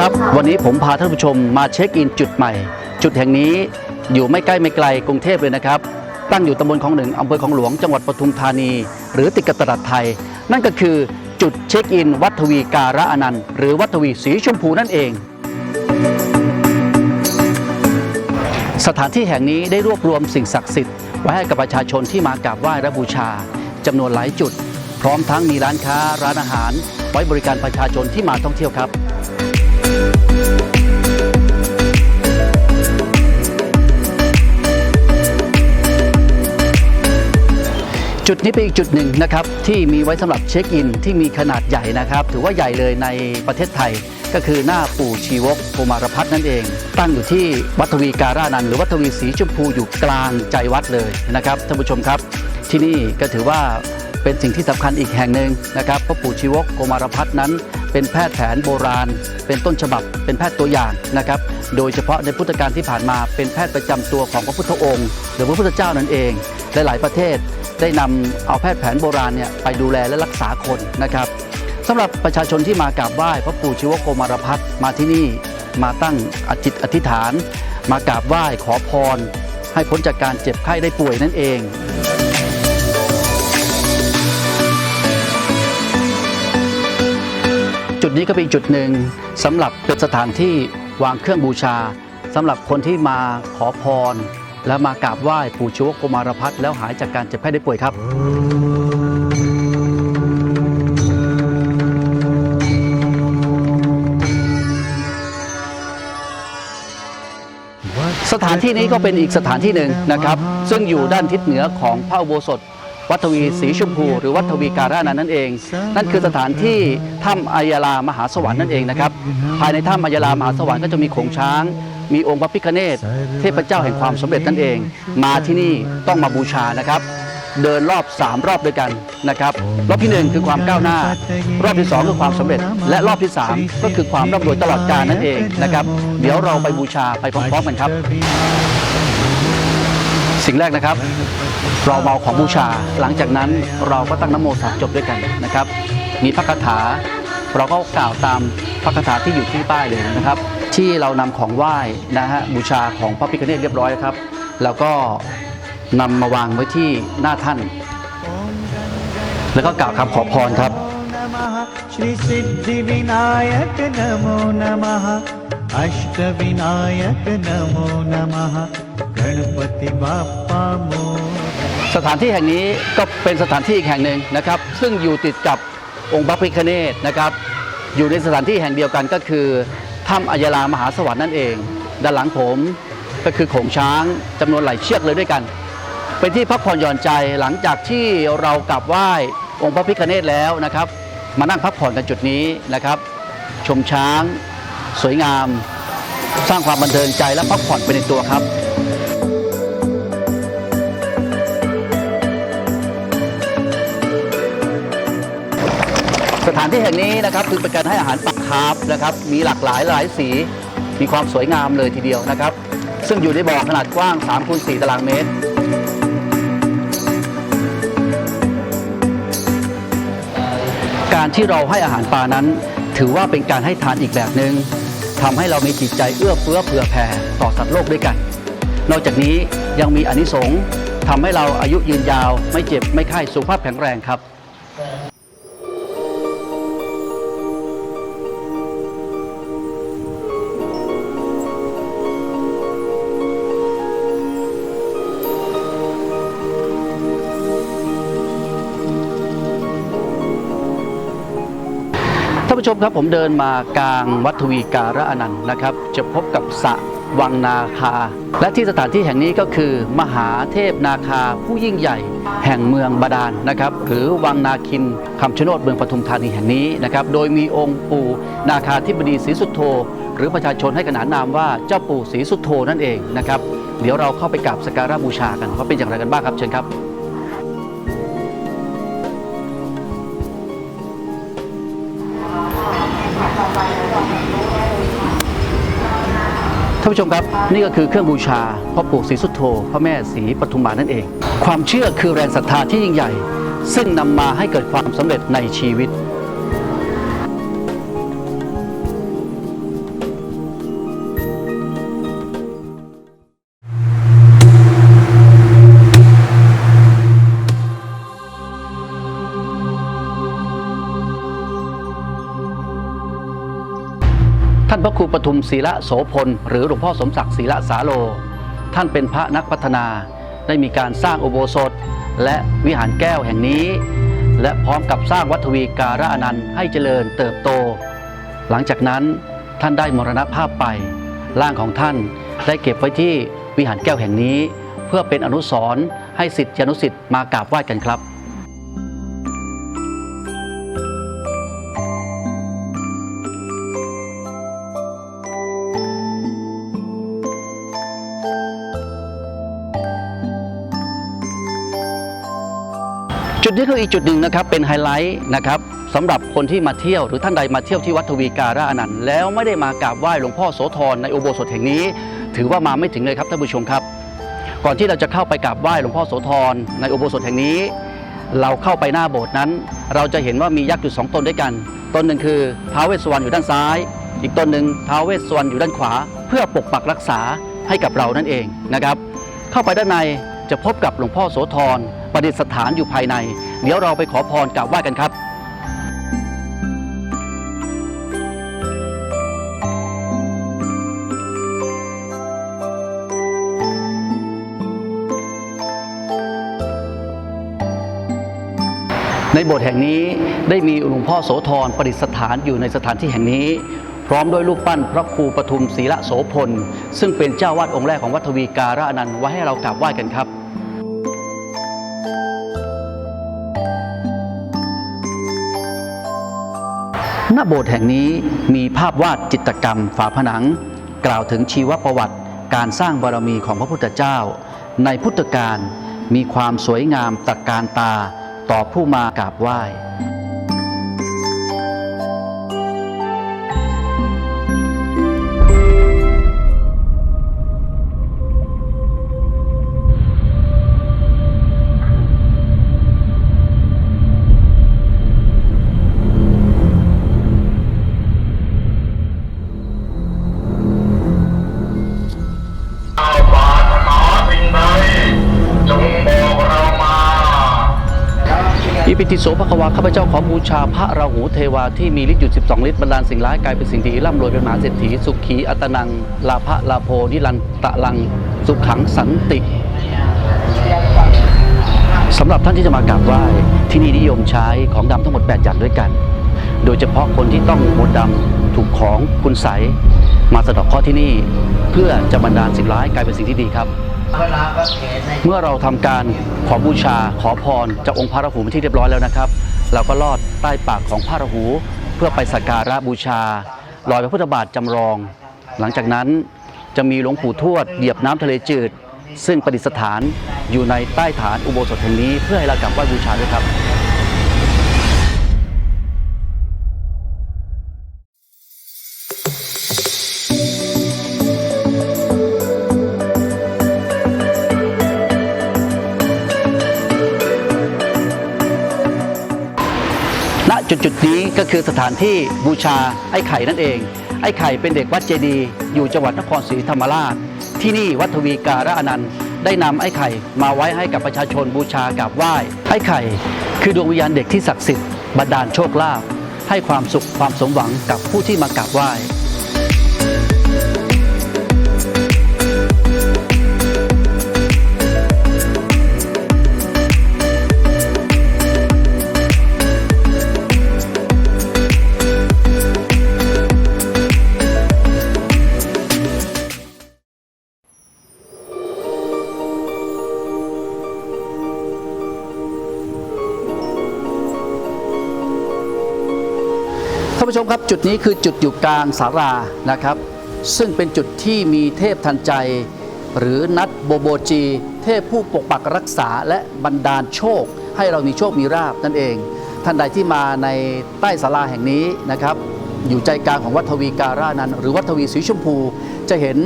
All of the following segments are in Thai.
ครับ วันนี้ผมพาท่านผู้ชมมาเช็คอินจุดใหม่ จุดแห่งนี้อยู่ไม่ใกล้ไม่ไกลกรุงเทพเลยนะครับ ตั้งอยู่ตำบลของหนึ่งอำเภอของหลวงจังหวัดปทุมธานี หรือติดกับตลาดไทย นั่นก็คือจุดเช็คอิน วัดทวีการะอนันต์หรือวัดทวีสีชมพูนั่นเอง สถานที่แห่งนี้ได้รวบรวมสิ่งศักดิ์สิทธิ์ไว้ให้กับประชาชนที่มากราบไหว้และบูชาจำนวนหลายจุด พร้อมทั้งมีร้านค้าร้านอาหาร ไว้บริการประชาชนที่มาท่องเที่ยวครับ จุดนี้เป็นอีกจุดหนึ่งนะครับที่มีไว้สำหรับเช็คอินที่มีขนาดใหญ่นะครับ ถือว่าใหญ่เลยในประเทศไทย ก็คือหน้าปู่ชีวกโกมารพัฒนั่นเอง ตั้งอยู่ที่วัดทวีการานันหรือวัดทวีสีชมพูอยู่กลางใจวัดเลยนะครับท่านผู้ชมครับ ที่นี่ก็ถือว่า เป็นสิ่งที่สำคัญอีกแห่งหนึ่งนะครับพระปู่ชีวกโกมารพัฒน์นั้น เป็นแพทย์แผนโบราณ เป็นต้นฉบับ เป็นแพทย์ตัวอย่างนะครับ โดยเฉพาะในพุทธกาลที่ผ่านมาเป็นแพทย์ประจำตัวของพระพุทธองค์ หรือพระพุทธเจ้านั่นเองหลายๆประเทศได้นำเอาแพทย์แผนโบราณเนี่ยไปดูแลและรักษาคนนะครับสำหรับประชาชนที่มากราบไหว้พระปู่ชีวโกมารพัฒน์มาที่นี่มาตั้งอจิตอธิษฐาน มากราบไหว้ขอพร ให้พ้นจากการเจ็บไข้ได้ป่วยนั่นเอง ดนี้ก็เป็นจุดหนึ่งสำหรับเป็นสถานที่วางเครื่องบูชาสำหรับคนที่มาขอพร และมากราบไหว้ปู่ชีวกโกมารพัฒน์แล้วหายจากการเจ็บไข้ได้ป่วยครับสถานที่นี้ก็เป็นอีกสถานที่หนึ่งนะครับ ซึ่งอยู่ด้านทิศเหนือของพระอุโบสถ วัดทวีสีชมพู หรือวัดทวีการานันนั่นเอง นั่นคือสถานที่ถ้ำอายาลามหาสวรรค์นั่นเองนะครับภายในถ้ำอายาลามหาสวรรค์ก็จะมีโขงช้าง มีองค์พระพิฆเนศเทพเจ้าแห่งความสำเร็จนั่นเอง มาที่นี่ต้องมาบูชานะครับเดินรอบ 3 รอบด้วยกันนะครับ รอบที่ 1 คือความก้าวหน้า รอบที่ 2 คือความสำเร็จ และรอบที่ 3 ก็คือความร่ำรวยตลอดกาลนั่นเองนะครับ เดี๋ยวเราไปบูชาไปพร้อมๆกันครับ สิ่งแรกนะครับ เราเมาของบูชา หลังจากนั้นเราก็ตั้งน้ำโมสามจบด้วยกันนะครับ มีพระคาถา เราก็กล่าวตามพระคาถาที่อยู่ที่ป้ายเลยนะครับ ที่เรานำของไหว้นะฮะบูชาของพระพิฆเนศเรียบร้อยครับ แล้วก็นำมาวางไว้ที่หน้าท่าน แล้วก็กล่าวคำขอพรครับ नमः श्रीसिद्धिविनायक नमो नमः अष्टविनायक नमो नमः गणपति बाप्पा मो สถานที่แห่งนี้ก็เป็นสถานที่อีกแห่งหนึ่งนะครับ ซึ่งอยู่ติดกับองค์พระพิฆเนศนะครับ อยู่ในสถานที่แห่งเดียวกันก็คือถ้ำอัยยาลามหาสวรรค์นั่นเอง ด้านหลังผมก็คือโขงช้างจำนวนหลายเชือกเลยด้วยกัน เป็นที่พักผ่อนหย่อนใจหลังจากที่เรากราบไหว้องค์พระพิฆเนศแล้วนะครับ มานั่งพักผ่อนกันจุดนี้นะครับ ชมช้าง สวยงาม สร้างความบันเทิงใจและพักผ่อนไปในตัวครับ ถานที่แห่งนี้นะครับคือเป็นการให้อาหารปลาคาร์ฟนะครับ มีหลากหลายหลายสี มีความสวยงามเลยทีเดียวนะครับ ซึ่งอยู่ในบ่อขนาดกว้าง3คูณ4ตารางเมตร การที่เราให้อาหารปลานั้น ถือว่าเป็นการให้ทานอีกแบบหนึง่งทำให้เรามีจิตใจเอื้อเฟื้อเผื่อแผ่ต่อสัตว์โลกด้วยกัน นอกจากนี้ยังมีอนิสงส์ทำให้เราอายุยืนยาวไม่เจ็บไม่ไข้สุขภาพแข็งแรงครับ ท่านผู้ชมครับผมเดินมากลางวัดทวีการะอนันต์นะครับ จะพบกับสระวังนาคา และที่สถานที่แห่งนี้ก็คือ มหาเทพนาคาผู้ยิ่งใหญ่ แห่งเมืองบาดาลนะครับ หรือวังนาคินคำชะโนดเมืองปทุมธานีแห่งนี้นะครับ โดยมีองค์ปู่นาคาธิบดีศรีสุโธหรือประชาชนให้ขนานนามว่าเจ้าปู่ศรีสุโธนั่นเองนะครับ เดี๋ยวเราเข้าไปกราบสักการะบูชากันว่าเป็นอย่างไรกันบ้างครับเชิญครับ ท่านผู้ชมครับนี่ก็คือเครื่องบูชาพ่อปู่ศรีสุโธพระแม่ศรีปทุมมานั่นเอง ความเชื่อคือแรงศรัทธาที่ยิ่งใหญ่ ซึ่งนำมาให้เกิดความสำเร็จในชีวิต ท่านพระครูปทุมศีละโสพล หรือหลวงพ่อสมศักดิ์ศีละสาโล ท่านเป็นพระนักพัฒนาได้มีการสร้างอุโบสถ และวิหารแก้วแห่งนี้ และพร้อมกับสร้างวัดทวีการะอนันต์ให้เจริญเติบโต หลังจากนั้นท่านได้มรณภาพไปร่างของท่านได้เก็บไว้ที่วิหารแก้วแห่งนี้ เพื่อเป็นอนุสรณ์ให้สิทธิอนุสิทธิ์มากราบไหว้กันครับ จุดนี้คืออีกจุดหนึ่งนะครับเป็นไฮไลท์นะครับสำหรับคนที่มาเที่ยวหรือท่านใดมาเที่ยวที่วัดทวีการะอนันต์แล้วไม่ได้มากราบไหว้หลวงพ่อโสธรในอุโบสถแห่งนี้ ถือว่ามาไม่ถึงเลยครับท่านผู้ชมครับ ก่อนที่เราจะเข้าไปกราบไหว้หลวงพ่อโสธรในอุโบสถแห่งนี้ เราเข้าไปหน้าโบสถ์นั้น เราจะเห็นว่ามียักษ์อยู่สองตนด้วยกันตนหนึ่งคือท้าวเวสสวรรณอยู่ด้านซ้าย อีกตนหนึ่งท้าวเวสสวรรณอยู่ด้านขวา เพื่อปกปักรักษาให้กับเรานั่นเองนะครับ เข้าไปด้านในจะพบกับหลวงพ่อโสธร ประดิษฐานอยู่ภายใน เดี๋ยวเราไปขอพรกราบไหว้กันครับในโบสถ์แห่งนี้ได้มีหลวงพ่อโสธรประดิษฐานอยู่ในสถานที่แห่งนี้ พร้อมด้วยรูปปั้นพระครูปทุมศรีละโสพล ซึ่งเป็นเจ้าวาดองค์แรกของวัดทวีการะอนันต์ไว้ให้เรากราบไหว้กันครับ ณโบสถ์แห่งนี้มีภาพวาดจิตรกรรมฝาผนัง กล่าวถึงชีวประวัติการสร้างบารมีของพระพุทธเจ้า ในพุทธกาลมีความสวยงามตระการตาต่อผู้มากราบไหว้ โสภควาข้าพเจ้าขอบูชาพระราหูเทวาที่มีฤทธิ์อยู่12ฤทธิ์บรรดาลสิ่งร้ายกลายเป็นสิ่งดีร่ำรวยเป็นมหาเศรษฐีสุขีอัตนังลาภะลาโพนิรันตะลัง สุขขังสันติสำหรับท่านที่จะมากราบไหว้ที่นี่นิยมใช้ของดำทั้งหมด 8 อย่างด้วยกัน โดยเฉพาะคนที่ต้องมนต์ดำถูกของคุณใสยมาสะดอกข้อที่นี่ เพื่อจะบรรดาลสิ่งร้ายกลายเป็นสิ่งที่ดีครับ เมื่อเราทำการขอบูชาขอพรจากองค์พระราหูเป็นที่เรียบร้อยแล้วนะครับ เราก็ลอดใต้ปากของพระราหู เพื่อไปสักการะบูชาลอยพระพุทธบาทจำลอง หลังจากนั้นจะมีหลวงปู่ทวดเหยียบน้ำทะเลจืด ซึ่งประดิษฐานอยู่ในใต้ฐานอุโบสถแห่งนี้เพื่อให้เรากลับไหว้บูชาด้วยครับ ก็คือสถานที่บูชาไอ้ไข่นั่นเอง ไอ้ไข่เป็นเด็กวัดเจดีย์อยู่จังหวัดนครศรีธรรมราช ที่นี่วัดทวีการะอนันต์ได้นำไอ้ไข่มาไว้ให้กับประชาชนบูชากราบไหว้ไอ้ไข่ คือดวงวิญญาณเด็กที่ศักดิ์สิทธิ์บันดาลโชคลาภให้ความสุขความสมหวังกับผู้ที่มากราบไหว้ ท่านผู้ชมครับจุดนี้คือจุดอยู่กลางสารานะครับ ซึ่งเป็นจุดที่มีเทพทันใจ หรือนัดโบโบจี เทพผู้ปกปักรักษาและบันดาลโชค ให้เรามีโชคมีราบนั่นเอง ท่านใดที่มาในใต้ศาลาแห่งนี้นะครับ อยู่ใจกลางของวัดทวีการานั้น หรือวัดทวีสีชมพู จะเห็น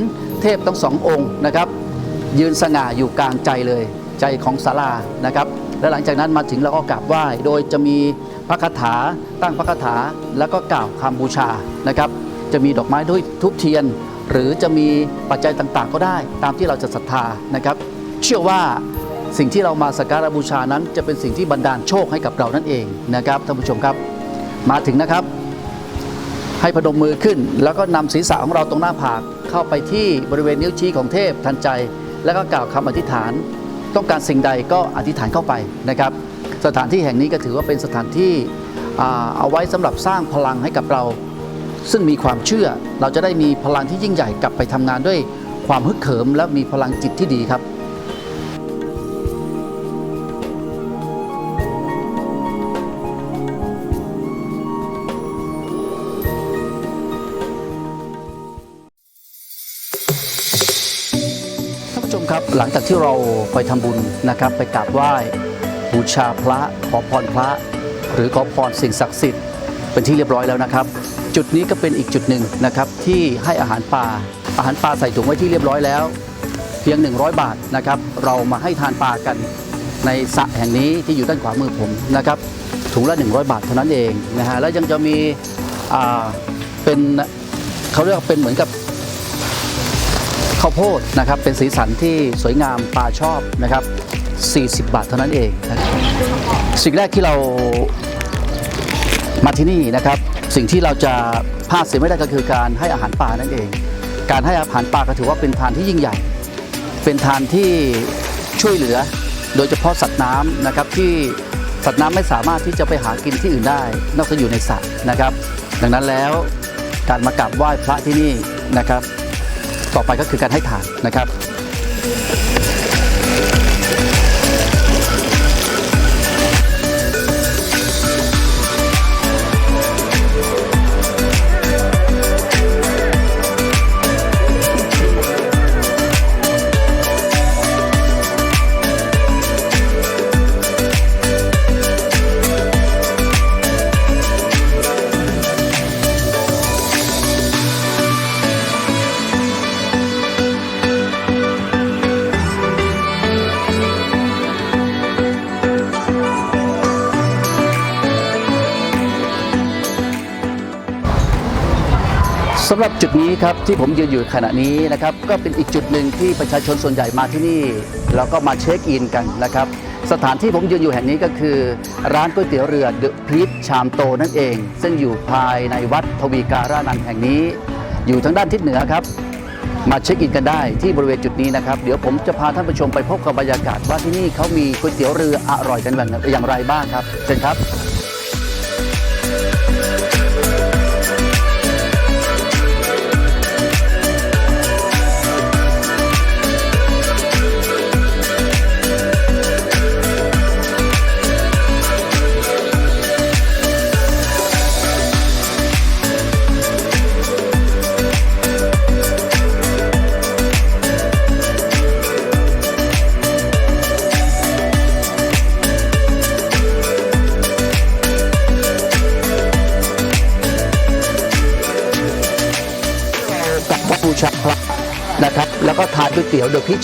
เทพทั้งสององค์นะครับ ยืนสง่าอยู่กลางใจเลยใจของศาลานะครับ และหลังจากนั้นมาถึงเราก็กราบไหว้โดยจะมี พระคาถา ตั้งพระคาถาแล้วก็กล่าวคำบูชานะครับ จะมีดอกไม้ด้วยทุบเทียน หรือจะมีปัจจัยต่างๆ ก็ได้ ตามที่เราจะศรัทธานะครับ เชื่อว่าสิ่งที่เรามาสักการะบูชานั้น จะเป็นสิ่งที่บันดาลโชคให้กับเรานั่นเองนะครับท่านผู้ชมครับ มาถึงนะครับ ให้พนมมือขึ้น แล้วก็นำศีรษะของเราตรงหน้าผากเข้าไปที่บริเวณนิ้วชี้ของเทพทันใจ แล้วก็กล่าวคำอธิษฐาน ต้องการสิ่งใดก็อธิษฐานเข้าไปนะครับ สถานที่แห่งนี้ก็ถือว่าเป็นสถานที่เอาไว้สำหรับสร้างพลังให้กับเรา ซึ่งมีความเชื่อ เราจะได้มีพลังที่ยิ่งใหญ่กลับไปทำงานด้วยความฮึกเหิม และมีพลังจิตที่ดีครับท่านผู้ชมครับหลังจากที่เราไปทำบุญนะครับ ไปกราบไหว้ บูชาพระขอพรพระ หรือขอพรสิ่งศักดิ์สิทธิ์เป็นที่เรียบร้อยแล้วนะครับ จุดนี้ก็เป็นอีกจุดหนึ่งนะครับที่ให้อาหารปลาอาหารปลาใส่ถุงไว้ที่เรียบร้อยแล้ว เพียง 100 บาทนะครับ เรามาให้ทานปลากันในสระแห่งนี้ที่อยู่ด้านขวามือผมนะครับถุงละ 100 บาทเท่านั้นเองนะฮะแล้วยังจะมีเป็นเขาเรียกเป็นเหมือนกับข้าวโพดนะครับเป็นสีสันที่สวยงามปลาชอบนะครับ 40 บาทเท่านั้นเองนะครับสิ่งแรกที่เรามาที่นี่นะครับ สิ่งที่เราจะพลาดเสียไม่ได้ก็คือการให้อาหารปลานั่นเอง การให้อาหารปลาก็ถือว่าเป็นทานที่ยิ่งใหญ่ เป็นทานที่ช่วยเหลือ โดยเฉพาะสัตว์น้ำนะครับที่สัตว์น้ำไม่สามารถที่จะไปหากินที่อื่นได้ นอกจากอยู่ในสระนะครับ ดังนั้นแล้วการมากราบไหว้พระที่นี่นะครับ ต่อไปก็คือการให้ทานนะครับำหรับจุดนี้ครับที่ผมยืนอยู่ขณะนี้นะครับก็เป็นอีกจุดหนึ่งที่ประชาชนส่วนใหญ่มาที่นี่แล้วก็มาเช็คอินกันนะครับสถานที่ผมยืนอยู่แห่งนี้ก็คือ ร้านก๋วยเตี๋ยวเรือเดอะพรีชชามโตนั่นเอง ซึ่งอยู่ภายในวัดทวีการานันแห่งนี้ อยู่ทางด้านทิศเหนือครับ มาเช็คอินกันได้ที่บริเวณจุดนี้นะครับเดี๋ยวผมจะพาท่านผู้ชมไปพบกับบรรยากาศว่าที่นี่เขามีก๋วยเตี๋ยวเรืออร่อยกันอย่างไรบ้างครับเชิญครับ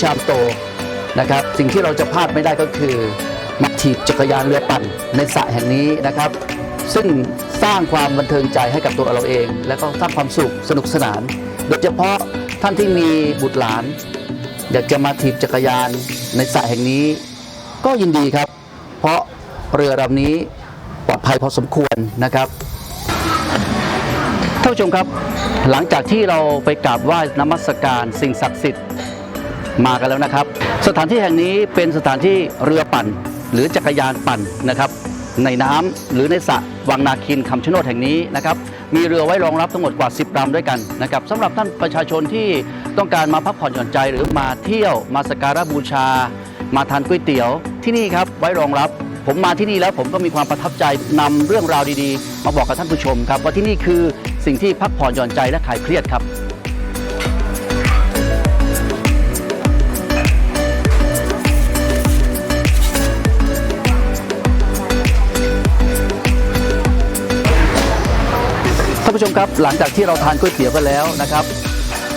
ชามโตนะครับ สิ่งที่เราจะพลาดไม่ได้ก็คือมาถีบจักรยานเรือปั่นในสระแห่งนี้นะครับ ซึ่งสร้างความบันเทิงใจให้กับตัวเราเอง แล้วก็สร้างความสุขสนุกสนาน โดยเฉพาะท่านที่มีบุตรหลาน อยากจะมาถีบจักรยานในสระแห่งนี้ ก็ยินดีครับ เพราะเรือลำนี้ปลอดภัยพอสมควรนะครับท่านผู้ชมครับ หลังจากที่เราไปกราบไหว้นมัสการสิ่งศักดิ์สิทธิ์ มากันแล้วนะครับ สถานที่แห่งนี้เป็นสถานที่เรือปั่น หรือจักรยานปั่นนะครับ ในน้ำหรือในสระวังนาคินคำชะโนดแห่งนี้นะครับมีเรือไว้รองรับทั้งหมดกว่า 10ลำด้วยกันนะครับสำหรับท่านประชาชนที่ต้องการมาพักผ่อนหย่อนใจ หรือมาเที่ยวมาสักการะบูชา มาทานก๋วยเตี๋ยว ที่นี่ครับไว้รองรับผมมาที่นี่แล้วผมก็มีความประทับใจนำเรื่องราวดีๆ มาบอกกับท่านผู้ชมครับว่าที่นี่คือสิ่งที่พักผ่อนหย่อนใจและคลายเครียดครับ ท่านผู้ชมครับหลังจากที่เราทานก๋วยเตี๋ยวกันแล้วนะครับ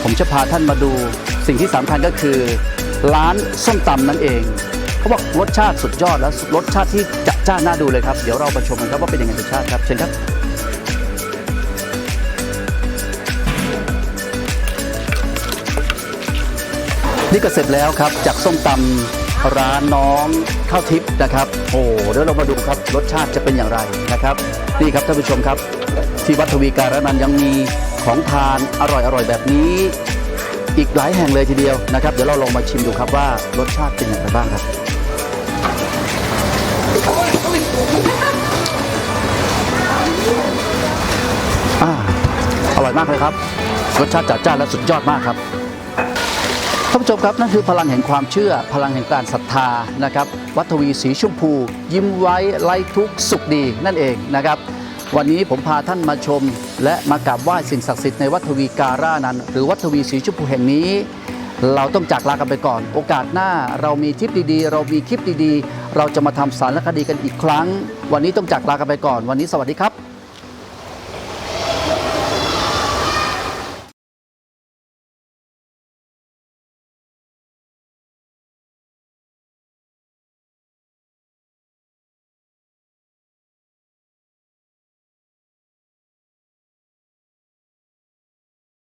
ผมจะพาท่านมาดูสิ่งที่สำคัญก็คือ ร้านส้มตำนั่นเองเขาบอกรสชาติสุดยอดและรสชาติที่จัดจ้านน่าดูเลยครับเดี๋ยวเราไปชมกันครับว่าเป็นยังไงรสชาติครับเชิญครับนี่ก็เสร็จแล้วครับจากส้มตำร้านน้องข้าวทิพย์นะครับ โอ้เดี๋ยวเรามาดูครับรสชาติจะเป็นอย่างไรนะครับ นี่ครับท่านผู้ชมครับ ที่วัดทวีการนันยังมีของทานอร่อยๆแบบนี้ อีกหลายแห่งเลยทีเดียวนะครับ เดี๋ยวเราลองมาชิมดูครับว่ารสชาติเป็นอย่างไรบ้างครับอร่อยมากเลยครับ รสชาติจัดจ้านและสุดยอดมากครับท่านผู้ชมครับนั่นคือพลังแห่งความเชื่อ พลังแห่งการศรัทธานะครับ วัดทวีสีชมพู ยิ้มไว้ไล่ทุกข์สุขดีนั่นเองนะครับ วันนี้ผมพาท่านมาชม และมากราบไหว้สิ่งศักดิ์สิทธิ์ในวัดทวีการ่านั้น หรือวัดทวีสีชมพูแห่งนี้ เราต้องจากลากันไปก่อน โอกาสหน้าเรามีทริปดีๆ เรามีคลิปดีๆ เราจะมาทำสารคดีกันอีกครั้ง วันนี้ต้องจากลากันไปก่อน วันนี้สวัสดีครับ